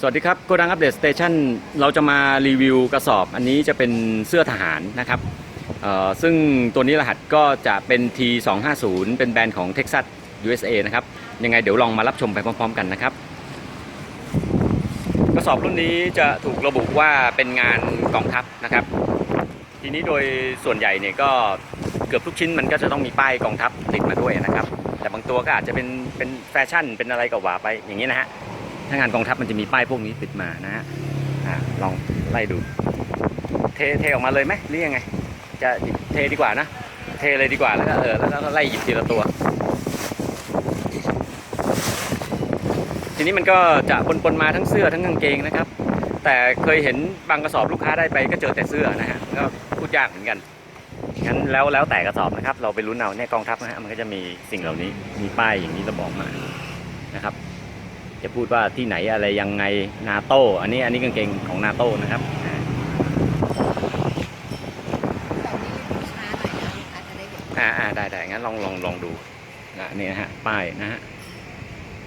สวัสดีครับโกดังอัปเดตสเตชันเราจะมารีวิวกระสอบ อันนี้จะเป็นเสื้อทหารนะครับซึ่งตัวนี้รหัสก็จะเป็น T250 เป็นแบรนด์ของ Texas USA นะครับ ยังไงเดี๋ยวลองมารับชมไปพร้อมๆกันนะครับ กระสอบรุ่นนี้จะถูกระบุว่าเป็นงานกองทัพนะครับ ทีนี้โดยส่วนใหญ่เนี่ยก็เกือบทุกชิ้นมันก็จะต้องมีป้ายกองทัพติดมาด้วยนะครับ แต่บางตัวก็อาจจะเป็นเป็นแฟชั่นเป็นอะไรก็ว่าไปอย่างนี้นะฮะ ถ้างานกองทัพมันจะมีป้ายพวกนี้ติดมานะฮะลองไล่ดู เทเทออกมาเลยไหมหรือยังไง จะเทดีกว่านะ เทเลยดีกว่าแล้วก็เออแล้วก็ไล่หยิบทีละตัว ทีนี้มันก็จะปนปนๆมาทั้งเสื้อทั้งกางเกงนะครับ แต่เคยเห็นบางกระสอบลูกค้าได้ไปก็เจอแต่เสื้อนะฮะก็พูดยากเหมือนกันงั้นแล้วแล้วแต่กระสอบนะครับ เราไปลุ้นเอาเนี่ยกองทัพนะฮะมันก็จะมีสิ่งเหล่านี้มีป้ายอย่างนี้ระบอกมานะครับ จะพูดว่าที่ไหนอะไรยังไงนาโต้อันนี้อันนี้กางเกงของนาโต้นะครับอ่าช้าหน่อยนะลูกค้าจะได้เห็นอ่าได้ได้งั้นลองลองลองดูนะนี่นะฮะป้ายนะฮะ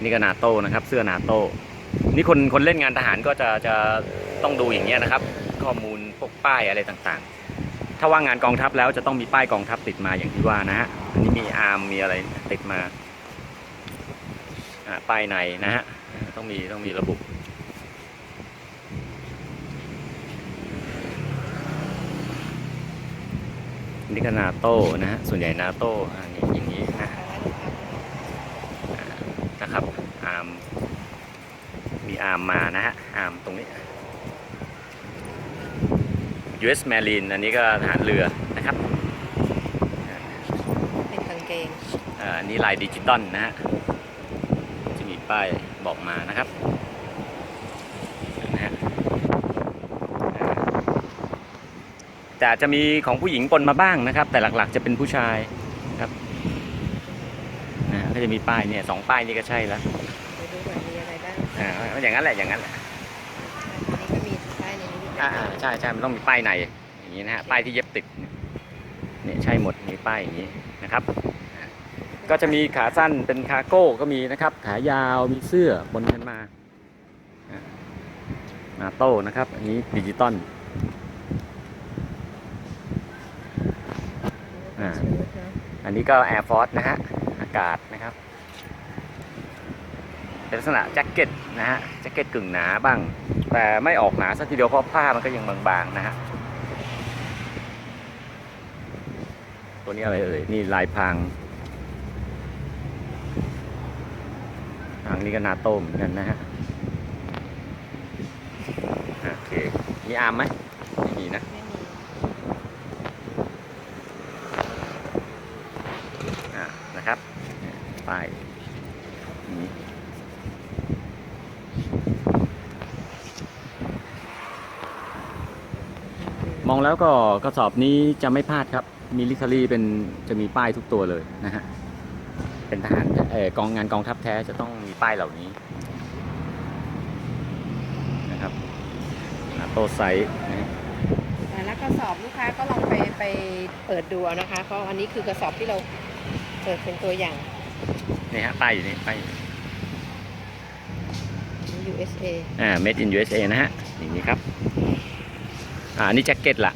นี่ก็นาโต้นะครับ เสื้อนาโต้นี่คนคนเล่นงานทหารก็จะจะต้องดูอย่างเงี้ยนะครับ ข้อมูลพวกป้ายอะไรต่างๆ ถ้าว่างานกองทัพแล้วจะต้องมีป้ายกองทัพติดมาอย่างที่ว่านะฮะอันนี้มีอาร์มมีอะไรติดมาอ่าป้ายในนะฮะ ต้องมีต้องมีระบุนี่ก็นาโต้นะฮะส่วนใหญ่นาโต้อันนี้อย่างนี้นะเอาไว้ลูกค้านะครับอาร์มมีอาร์มมานะฮะอาร์มตรงนี้ US Marine อันนี้ก็ทหารเรือนะครับเป็นกางเกงอ่าอันนี้ลายดิจิตอลนะฮะจะมีป้าย บอกมานะครับนะฮะอ่าแต่อาจจะมีของผู้หญิงปนมาบ้างนะครับ แต่หลักๆจะเป็นผู้ชายครับนะฮะก็จะมีป้ายเนี่ยสองป้ายนี่ก็ใช่แล้วไปดูก่อนมีอะไรบ้างอ่าอย่างนั้นแหละอย่างนั้นแหละอันนี้ก็มีป้ายในนี้ด้วยอ่าอ่าใช่ใช่มันต้องมีป้ายในอย่างนี้นะฮะป้ายที่เย็บติดเนี่ยใช่หมดมีป้ายอย่างนี้นะครับ ก็จะมีขาสั้นเป็นคาร์โก้ก็มีนะครับ ขายาวมีเสื้อบนกันมาอะนาโต้นะครับ อันนี้ดิจิตอลอ่าชุดเนอะอันนี้ก็ Air Force นะฮะ อากาศนะครับ เป็นลักษณะแจ็คเก็ตนะฮะ แจ็คเก็ตกึ่งหนาบ้าง แต่ไม่ออกหนาสักทีเดียวเพราะผ้ามันก็ยังบางๆนะฮะ ตัวนี้อะไรเอ่ย นี่ลายพรางพราง นี่ก็นาโต้เหมือนกันนะฮะโอเค มีอาร์มไหมไม่มีนะนะครับป้ายนี้มองแล้วก็กระสอบนี้จะไม่พลาดครับ มีลิคารี่เป็นจะมีป้ายทุกตัวเลยนะฮะ เป็นทหาร อ่อกองงานกองทัพแท้จะต้องมีป้ายเหล่านี้นะครับโตไซส์นะฮะแต่ละกระสอบลูกค้าก็ลองไปไปเปิดดูเอานะคะเพราะอันนี้คือกระสอบที่เราเปิดเป็นตัวอย่างนี่ฮะป้ายอยู่นี่ป้ายอยู่นี่ USA อ่า made in USA นะฮะอย่างนี้ครับอ่าอันนี้แจ็คเก็ตละ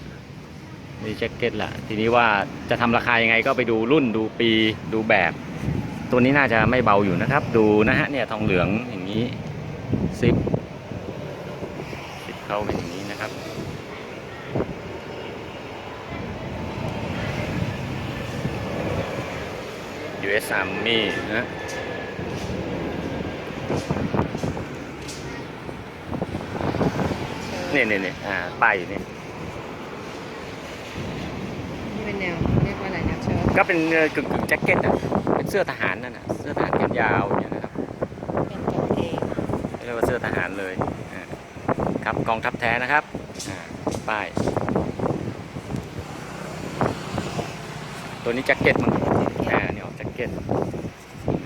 นี่แจ็คเก็ตละทีนี้ว่าจะทำราคายังไงก็ไปดูรุ่นดูปีดูแบบ ตัวนี้น่าจะไม่เบาอยู่นะครับ ดูนะฮะเนี่ยทองเหลืองอย่างนี้ซิปซิปเข้าเป็นอย่างนี้นะครับ US Army นะนี่นี่นี่อ่าป้ายอยู่นี่นี่เป็นแนวเรียกว่าอะไรแนวเชิ้ตก็เป็นเอ่อกึ่งกึ่งแจ็คเก็ตอะเป็นเสื้อทหารนั่นน่ะเสื้อทหารแขนยาวอย่างเงี้ยนะครับเป็นกางเกงเรียกว่าเสื้อทหารเลยอ่าครับกองทัพแท้นะครับอ่าป้ายตัวนี้แจ็คเก็ตมั้งอ่านี่ออกแจ็คเก็ต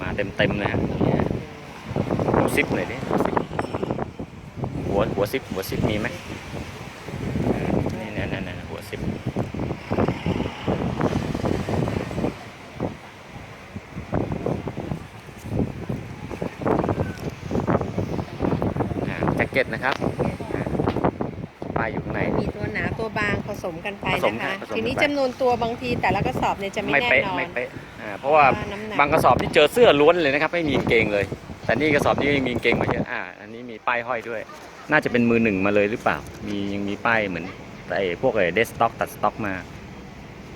มาเต็มเต็มๆเลยฮะเนี่ยดูซิปหน่อยดิดูซิปหัวหัวซิปหัวซิปมีไหมอ่านี่นั่นนั่นหัวซิป อ่าแจ็คเก็ตก็ตนะครับป้ายอยู่ข้างใน มีตัวหนาตัวบางผสมกันไปผสมนะคะผสมทีนี้กันไปจำนวนตัวบางทีแต่ละกระสอบเนี่ยจะไม่ไม่แน่เป๊ะนอน ไม่เป๊ะอ่าเพราะว่าน้ำหนัก บางกระสอบที่เจอเสื้อล้วนเลยนะครับ ไม่มีกางเกงเลย แต่นี่กระสอบนี้มีกางเกงมาเยอะอ่าอันนี้มีป้ายห้อยด้วย น่าจะเป็นมือหนึ่งมาเลยหรือเปล่า มียังมีป้ายเหมือนไอ้พวกไอ้เดสต็อกตัดสต็อกมา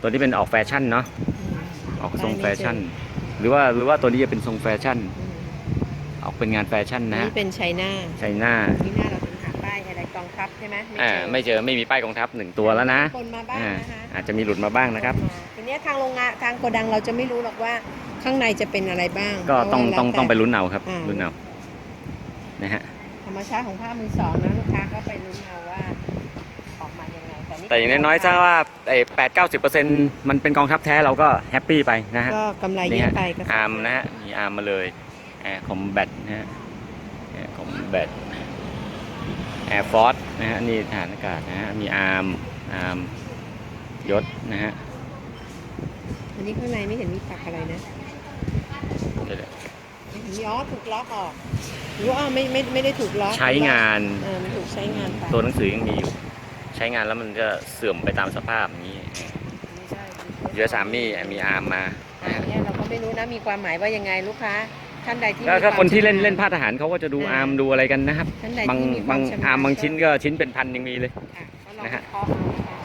ตัวนี้เป็นออกแฟชั่นเนาะอืมออกทรงแฟชั่น หรือว่าหรือว่าตัวนี้จะเป็นทรงแฟชั่น อืม ออกเป็นงานแฟชั่นอันนะฮะนี่เป็นไชน่าใช่หน้าที่หน้าเราถึงหาป้ายอะไรกองทัพใช่ไหมอ่าเจอไม่เจอไม่มีป้ายกองทัพหนึ่งตัวแล้วนะคนมาบ้างอ่านะคะอาจจะมีหลุดมาบ้างนะครับ ทีเนี้ยทางโรงงานทางโกดังเราจะไม่รู้หรอกว่าข้างในจะเป็นอะไรบ้างก็ต้องเพราะว่าต้องแล้วต้องไปลุ้นเอาครับอ่า ลุ้นเอานะฮะธรรมชาติของผ้ามือสองนะลูกค้าก็ไปลุ้นเอาว่าออกมายังไงแต่นี่แต่อย่างน้อยๆถ้าว่าไอ้แปดเก้าสิบเปอร์เซ็นต์มันเป็นกองทัพแท้เราก็แฮปปี้ไปนะฮะก็กำไรเยนี่อะฮะไปก็อาร์มนะฮะมีอาร์มมาเลย แอร์คอมแบทนะฮะแอร์คอมแบทแอร์ฟอร์สนะฮะนี่ฐานอากาศนะฮะมีอาร์มอาร์มยศนะฮะอันนี้ข้างในไม่เห็นมีปักอะไรนะเดี๋ยวไม่เห็นมีอ๋อถูกล็อกออกหรือว่าอ๋อไม่ไม่ไม่ได้ถูกล็อกๆใช้งานเออมันถูกใช้งานไปตัวหนังสือยังมีอยู่ ใช้งานแล้วมันจะเสื่อมไปตามสภาพอย่างนี้ไม่ใช่เยอะสามมี่มีอาร์มมาอันเนี้ยเราก็ไม่รู้นะมีความหมายว่ายังไงลูกค้า ท่านใดที่ก็มีถ้าคนที่เล่นวามชำาญเล่นผ้าทหารเขาก็จะดูอาร์มดูอะไรกันนะครับ ท่านใดบางที่มีควาบางมชำนาญอาร์มบางชิ้นก็ชิ้นเป็นพันยังมีเลย ค่ะก็ลองนะฮะ วิเคราะห์เอาค่ะ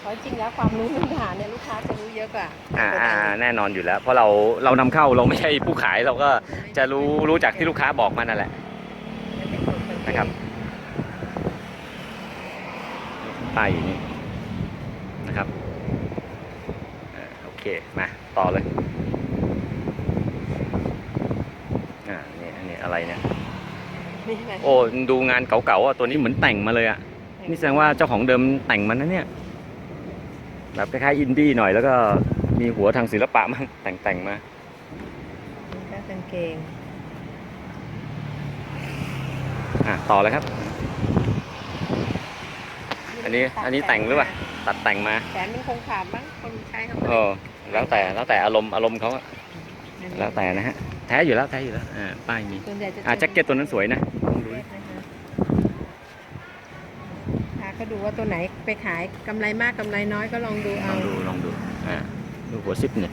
เพราะจริงแล้วความรู้พื้นฐานเนี่ยลูกค้าจะรู้เยอะกว่าอ่าอ่าแน่นอนอยู่แล้ว เพราะเราเรานำเข้าเราไม่ใช่ผู้ขายเราก็จะรู้รู้จากที่ลูกค้าบอกมานั่นแหละ นะครับ ป้ายอยู่นี่นะครับอ่าโอเค มา ต่อเลยอ่านี่ อันนี้อะไรเนี่ยไม่ใช่โอ้ดูงานเก่าๆอะตัวนี้เหมือนแต่งมาเลยอะ นี่แสดงว่าเจ้าของเดิมแต่งมันนะเนี่ย แบบคล้ายๆอินดี้หน่อยแล้วก็มีหัวทางศิลปะมั่งแต่งแต่งๆมาก็กางเกงอะต่อเลยครับ อันนี้อันนี้แต่งหรือเปล่าตัดแต่งมาแขนมันคงขาดบ้างคนใช้เขาเออแล้วแต่แล้วแต่อารมณ์อารมณ์เขาอะแล้วแต่นะฮะ แท้อยู่แล้วแท้อยู่แล้วอ่าป้ายมีส่วนใหญ่จะอ่าแจ็คเก็ตตัวนั้นสวยนะลองดูดิค่ะก็ดูว่าตัวไหนไปขายกำไรมากกำไรน้อยก็ลองดูลเอาองดูลองดูอ่าดูหัวซิปเนี่ย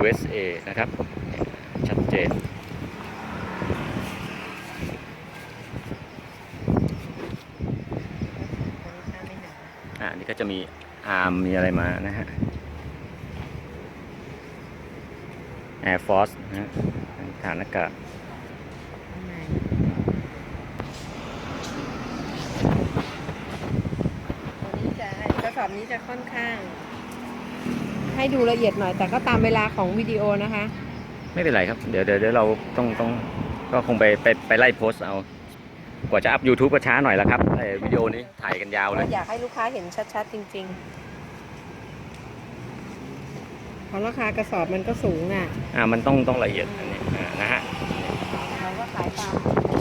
USA นะครับเนี่ยชัดเจน อ่านี่ก็จะมี อาร์มมีอะไรมานะฮะ Air Force นะฮะฐานอากาศตัวนี้จะกระสอบนี้จะค่อนข้าง ให้ดูละเอียดหน่อย แต่ก็ตามเวลาของวิดีโอนะคะ ไม่เป็นไรครับ เดี๋ยวเดี๋ยวเดี๋ยวเราต้องต้องก็คงไปไปไปไล่โพสต์เอา กว่าจะอัพ YouTube ก็ช้าหน่อยละครับไอ้วิดีโอนี้ถ่ายกันยาวเลยเราอยากให้ลูกค้าเห็นชัดๆ จริงๆเพราะราคากระสอบมันก็สูงอะ อ่า มันต้องต้องละเอียดอันนี้อ่านะฮะเราก็ขายตาม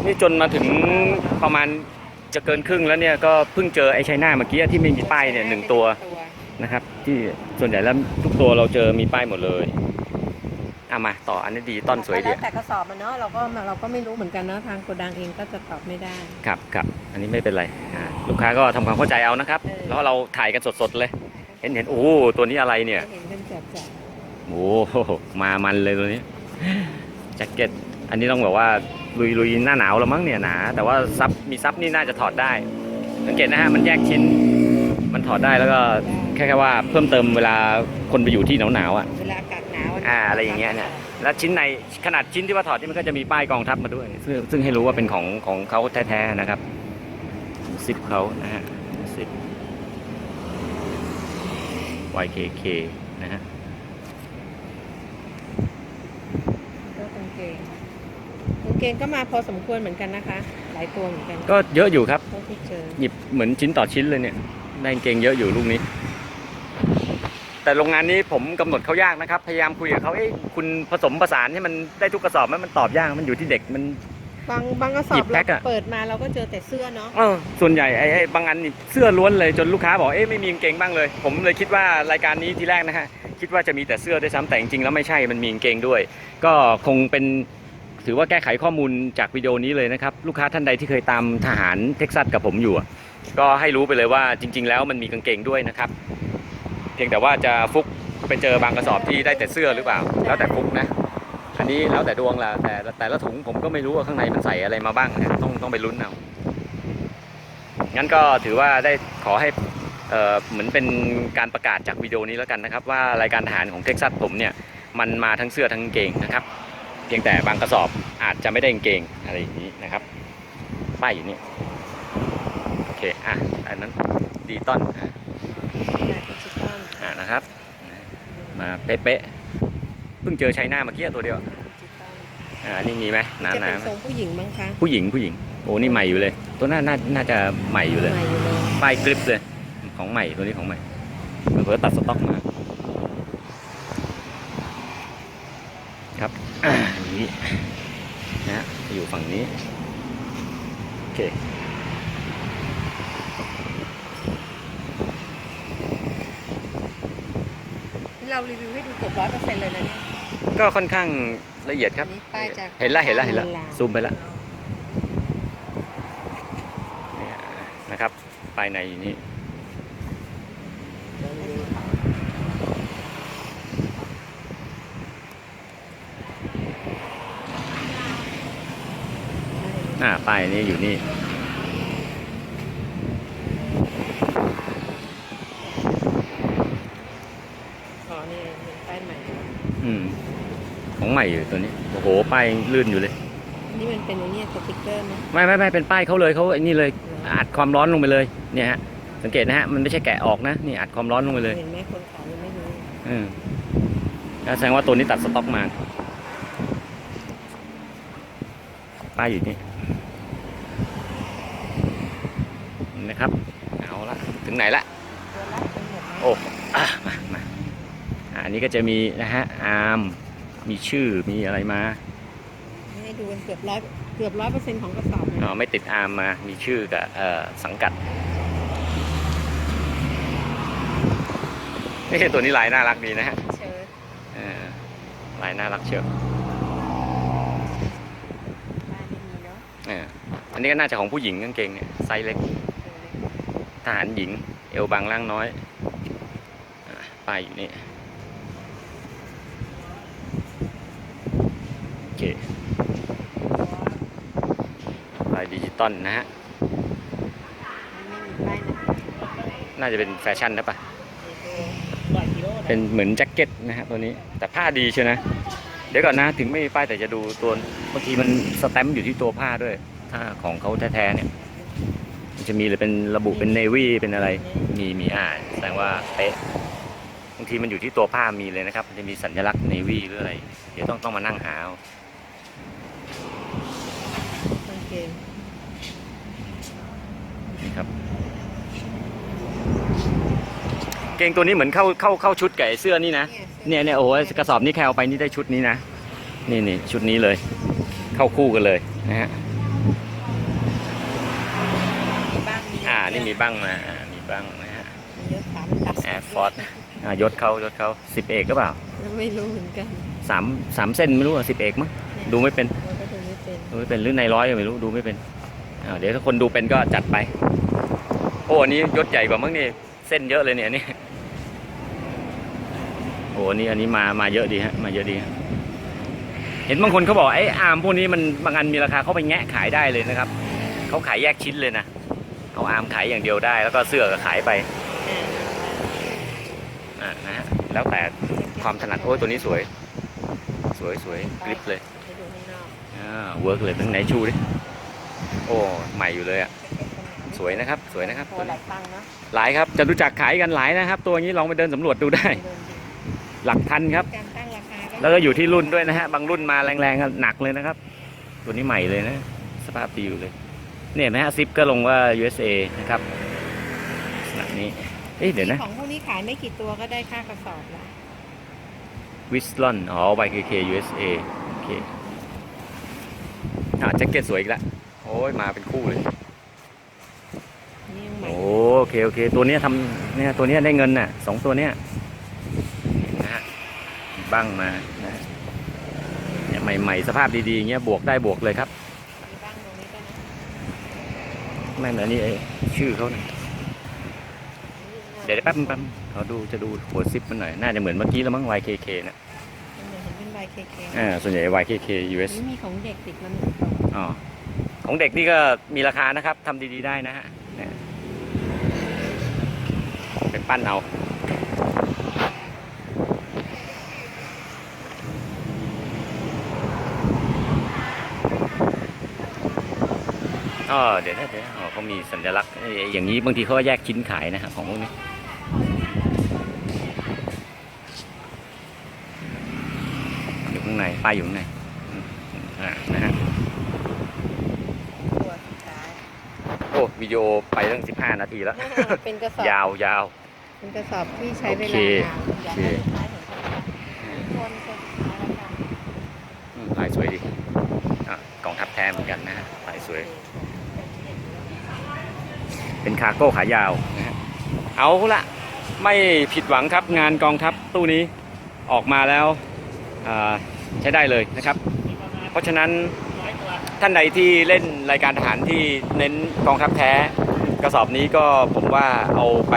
นี่จนมาถึงประมาณจะเกินครึ่งแล้วเนี่ยก็เพิ่งเจอไอ้ไชน่าเมื่อกี้ที่ไม่มีป้ายเนี่ยหนึ่งตัวนะครับ ที่ส่วนใหญ่แล้วทุกตัวเราเจอมีป้ายหมดเลย อะมาต่ออันนี้ดีต้นสวยดีแล้วแต่กระสอบมันเนาะเราก็เราก็ไม่รู้เหมือนกันเนาะทางโกดังเองก็จะตอบไม่ได้ครับครับอันนี้ไม่เป็นไรอ่าลูกค้าก็ทำความเข้าใจเอานะครับเออแล้วเราถ่ายกันสดๆเลย เห็นเห็นโอ้โหตัวนี้อะไรเนี่ยเห็นเป็นแจกโอ้โหมามันเลยตัวนี้แจ็คเก็ตอันนี้ต้องบอกว่าลุยลุยหน้าหนาวแล้วมั้งเนี่ยหนาแต่ว่าซับมีซับนี่น่าจะถอดได้ สังเกตนะฮะมันแยกชิ้น มันถอดได้แล้วก็แค่แค่ว่าเพิ่มเติมเวลาคนไปอยู่ที่หนาวหนาวๆอะๆเวลา อ่าอะไรอย่างเงี้ยเนี่ยแล้วชิ้นในขนาดชิ้นที่ว่าถอดที่มันก็จะมีป้ายกองทัพมาด้วย ซึ่งซึ่งให้รู้ว่าเป็นของของเขาแท้ๆนะครับซิปเขานะฮะซิป YKK นะฮะก็กางเกงกางเกงก็มาพอสมควรเหมือนกันนะคะ หลายตัวเหมือนกันก็เยอะอยู่ครับเท่าที่เจอหยิบเหมือนชิ้นต่อชิ้นเลยเนี่ยได้กางเกงเยอะอยู่ลูกนี้ แต่โรงงานนี้ผมกำหนดเขายากนะครับ พยายามคุยกับเขาเอ้ยคุณผสมผสานให้มันได้ทุกกระสอบไหมมันตอบยากมันอยู่ที่เด็กมัน บางบางกระสอหยิบบแพ็เราคอะ เปิดมาเราก็เจอแต่เสื้อเนาะเออส่วนใหญ่ไอ้ไอ้บางอันนี่เสื้อล้วนเลยจนลูกค้าบอกเอ๊ะไม่มีกางเกงบ้างเลย ผมเลยคิดว่ารายการนี้ทีแรกนะฮะคิดว่าจะมีแต่เสื้อด้วยซ้ำแต่จริงๆแล้วไม่ใช่มันมีกางเกงด้วย ก็คงเป็นถือว่าแก้ไขข้อมูลจากวิดีโอนี้เลยนะครับ ลูกค้าท่านใดที่เคยตามทหารเท็กซัสกับผมอยู่อะก็ให้รู้ไปเลยว่าจริง ๆ แล้วมันมีกางเกงด้วยนะครับ เพียงแต่ว่าจะฟุกไปเจอบางกระสอบที่ได้แต่เสื้อหรือเปล่า แล้วแต่ฟุกนะ อันนี้แล้วแต่ดวงละแต่แต่ละถุงผมก็ไม่รู้ว่าข้างในมันใส่อะไรมาบ้างนะต้องต้องไปลุ้นเอางั้นก็ถือว่าได้ขอให้เอ่อเหมือนเป็นการประกาศจากวิดีโอนี้แล้วกันนะครับ ว่ารายการทหารของเท็กซัสผมเนี่ยมันมาทั้งเสื้อทั้งเกงนะครับ เพียงแต่บางกระสอบอาจจะไม่ได้เกงอะไรอย่างนี้นะครับป้ายอยู่นี่โอเคอะอันนั้นดีต้นอะ นะครับ มาเป๊ะๆเพิ่งเจอไชน่าเมื่อกี้ตัวเดียวดิจิตอลอ่าอันนี่มีไหมหนาจะหนาเป็นทรงผู้หญิงมั้งคะผู้หญิงผู้หญิงโอ้นี่ใหม่อยู่เลย ตัวน่าน่าน่าจะใหม่อยู่เลย ใหม่อยู่เลย ป้ายกริปเลยของใหม่ตัวนี้ของใหม่เผื่อๆตัดสต็อกมา ครับอ่าอย่างนี้นะฮะอยู่ฝั่งนี้ โอเค เรารีวิวให้ดูเกือบร้อยเปอร์เซ็นต์เลยนะเนี่ย ก็ค่อนข้างละเอียดครับ อันนี้ป้ายจากเห็นละเห็นละเห็นละลาว ซูมไปละเนี่ยนะครับป้ายในอยู่นี่อ่าป้ายนี้อยู่นี่ อ๋อนี่เห็นป้ายใหม่ อืมของใหม่อยู่ตัวนี้ โอ้โห ป้ายลื่นอยู่เลย นี่มันเป็นไอ้เนี่ยสติ๊กเกอร์นะไม่ไม่ไม่เป็นป้ายเขาเลยเขาไอ้นี่เลยอัดความร้อนลงไปเลย เนี่ยฮะ สังเกตนะฮะ มันไม่ใช่แกะออกนะ นี่อัดความร้อนลงไปเลยเห็นไหมคนขายยังไม่รู้อืมแล้วแสดงว่าตัวนี้ตัดสต็อกมา ป้ายอยู่นี่นะครับ เอาละถึงไหนละตัวละเป็นหมดนะโอ้อะมามาอะอันนี้ก็จะมีนะฮะอาร์ม มีชื่อมีอะไรมาให้ดูกันเกือบร้อยเกือบร้อยเปอร์เซ็นต์ของกระสอบเลยอ๋อไม่ติดอาร์มมามีชื่อกับเอ่อสังกัดนี่ตัวนี้ลายน่ารักดีนะฮะเชิ้ตเออลายน่ารักเชียวป้ายไม่มีเนาะเอออันนี้ก็น่าจะของผู้หญิงกางเกงเนี่ยไซส์เล็ก ทหารหญิง เอวบางล่างน้อยอะป้ายอยู่นี่โอเคลาย ดิจิตอลนะฮะ น่าจะเป็นแฟชั่นนะปะเป็นเหมือนแจ็คเก็ตนะฮะตัวนี้ แต่ผ้าดีเชียวนะ เดี๋ยวก่อนนะ ถึงไม่มีป้ายแต่จะดูตัวบางทีมันสแตมป์อยู่ที่ตัวผ้าด้วย ถ้าของเขาแท้ๆเนี่ยมันจะมีหรือเป็นระบุเป็นเนวี่เป็นอะไร มีมีอ่านแสดงว่าเป๊ะบางทีมันอยู่ที่ตัวผ้ามีเลยนะครับ มันจะมีสัญลักษณ์เนวี่หรืออะไร เดี๋ยวต้องต้องมานั่งหาเอา กางเกง นี่ครับ เกงตัวนี้เหมือนเข้าเข้าเข้าชุดกับไอ้เสื้อนี่นะ เนี่ยเนี่ยโอ้โหกระสอบนี้แคลไปนี่ได้ชุดนี้นะ นี่นี่ชุดนี้เลย เข้าคู่กันเลยนะฮะมีบ้างมีอ่า นี่มีบ้างมาอ่ามีบ้างนะฮะมีเยอะขามันตัด Air Force อ่ายศเขายศเขาสิบเอกก็เปล่า ไม่รู้เหมือนกันสามสามเส้นไม่รู้อะสิบเอกมั้งดูไม่เป็นเราก็ดูไม่เป็นดูไม่เป็นหรือในร้อยก็ไม่รู้ดูไม่เป็นอ่า เดี๋ยวถ้าคนดูเป็นก็จัดไป โอ้อันนี้ยศใหญ่กว่ามั้งนี่ เส้นเยอะเลยเนี่ยนี่โอ้นนี้อันนี้มามาเยอะดีฮะมาเยอะดีฮะเห็นบางคนเขาบอกไอ้อาร์มพวกนี้มันบางอันมีราคาเขาไปแงะขายได้เลยนะครับเขาขายแยกชิ้นเลยนะเอาอาร์มขายอย่างเดียวได้ แล้วก็เสื้อก็ขายไปอ่านะฮะแล้วแต่ความถนัดโอ้ยตัวนี้สวย สวยสวยกริปเลยอกอ่าเวิร์กเลยเป็นไหนชูดิ โอ้ใหม่อยู่เลยอะสวยนะครับสวยนะครับตัตัววหลานี้ยตังค์เนาะหลายครับจะรู้จักขายกันหลายนะครับ ตัวนี้ลองไปเดินสำรวจดูได้เดินดูหลักพันครับ การตั้งราคาก็แล้วก็อยู่ที่รุ่นด้วยนะฮะบางรุ่นมาแรงๆก็หนักเลยนะครับ ตัวนี้ใหม่เลยนะ สภาพดีอยู่เลย เนี่ยเห็นไหมฮะซิปก็ลงว่า USA นะครับลักษณะนี้เอ๊ะเดี๋ยวนะของพวกนี้ขายไม่กี่ตัวก็ได้ค่ากระสอบละวิสลอนอ๋อ YKK USA โอเคอ่าแจ็คเก็ตสวยอีกแล้ว โอ้ยมาเป็นคู่เลยนี่ยังใหม่โอเคโอเค ตัวเนี้ยทำเนี่ยตัวเนี้ยได้เงินน่ะสองตัวเนี้ยนะฮะบ้างมานะฮะเนี่ยใหม่ ๆ สภาพดีๆอย่างเงี้ยบวกได้บวกเลยครับมีบ้างตรงนี้ก็นะไม่เหมือนนี่ไอ้ชื่อเขานะเดี๋ยวแป๊บนึงแป๊บนึงเขาดูจะดูหัวซิปมันหน่อย น่าจะเหมือนเมื่อกี้แล้วมั้ง YKK นะมันเหมือนเห็นเป็นใบเคเคอ่าส่วนใหญ่ YKK US นี่มีของเด็กติดมันอ๋อ ของเด็กนี่ก็มีราคานะครับทำดีๆได้นะฮะเป็นปั้นเอาอ๋อเดี๋ยวนะเดี๋ยวเขามีสัญลักษณ์อย่างนี้บางทีเขาก็แยกชิ้นขายนะฮะของพวกนี้อยู่ข้างในป้ายอยู่ข้างในอืมอ่านะฮะ ตัวสุดท้าย โอ้ วิดีโอไปตั้ง 15 นาทีแล้ว เป็นกระสอบยาวยาวเป็นกระสอบที่ใช้เวโอเคลานานอยากให้สุดท้ายของเขาคนคนสุดท้ายแล้วกันอืมลายสวยดีอะกองทัพแท้เหมือนกันนะฮะลายสวย เป็นคาร์โก้ขายาวนะฮะเอาละไม่ผิดหวังครับงานกองทัพตู้นี้ออกมาแล้วอ่าใช้ได้เลยนะครับ เพราะฉะนั้น ท่านใดที่เล่นรายการทหารที่เน้นกองทัพแท้ กระสอบนี้ก็ผมว่าเอาไป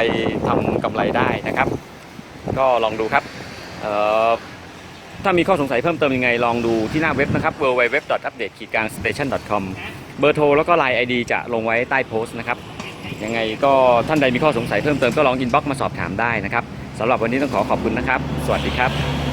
ทำกำไรได้นะครับ ก็ลองดูครับถ้ามีข้อสงสัยเพิ่มเติมยังไง ลองดูที่หน้าเว็บนะครับ www.update-station.com เบอร์โทรแล้วก็ Line ID จะลงไว้ใต้โพสต์นะครับ ยังไงก็ท่านใดมีข้อสงสัยเพิ่มเติมก็ลองอินบ็อกซ์มาสอบถามได้นะครับสำหรับวันนี้ต้องขอขอบคุณนะครับ สวัสดีครับ